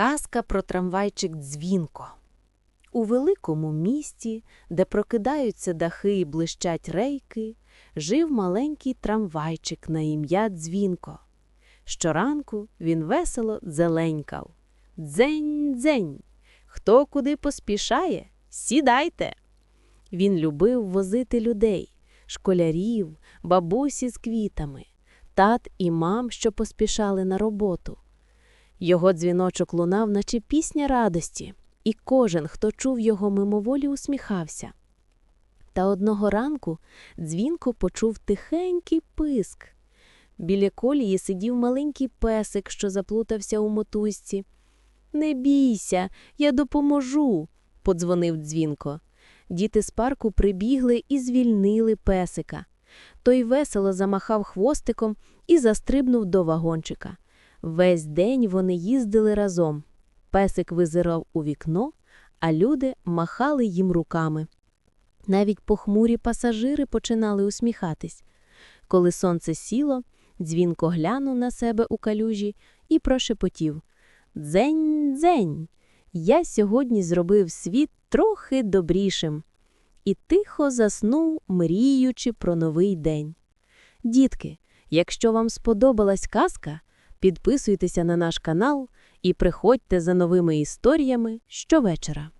Казка про трамвайчик Дзвінко. У великому місті, де прокидаються дахи і блищать рейки, жив маленький трамвайчик на ім'я Дзвінко. Щоранку він весело дзеленькав. Дзень, дзень. Хто куди поспішає, сідайте. Він любив возити людей, школярів, бабусі з квітами, тат і мам, що поспішали на роботу. Його дзвіночок лунав, наче пісня радості, і кожен, хто чув його мимоволі, усміхався. Та одного ранку дзвінко почув тихенький писк. Біля колії сидів маленький песик, що заплутався у мотузці. Не бійся, я допоможу, подзвонив дзвінко. Діти з парку прибігли і звільнили песика. Той весело замахав хвостиком і застрибнув до вагончика. Весь день вони їздили разом. Песик визирав у вікно, а люди махали їм руками. Навіть похмурі пасажири починали усміхатись. Коли сонце сіло, дзвінко глянув на себе у калюжі і прошепотів Дзень, дзень! Я сьогодні зробив світ трохи добрішим. І тихо заснув, мріючи про новий день. Дітки, якщо вам сподобалась казка, Підписуйтеся на наш канал і приходьте за новими історіями щовечора.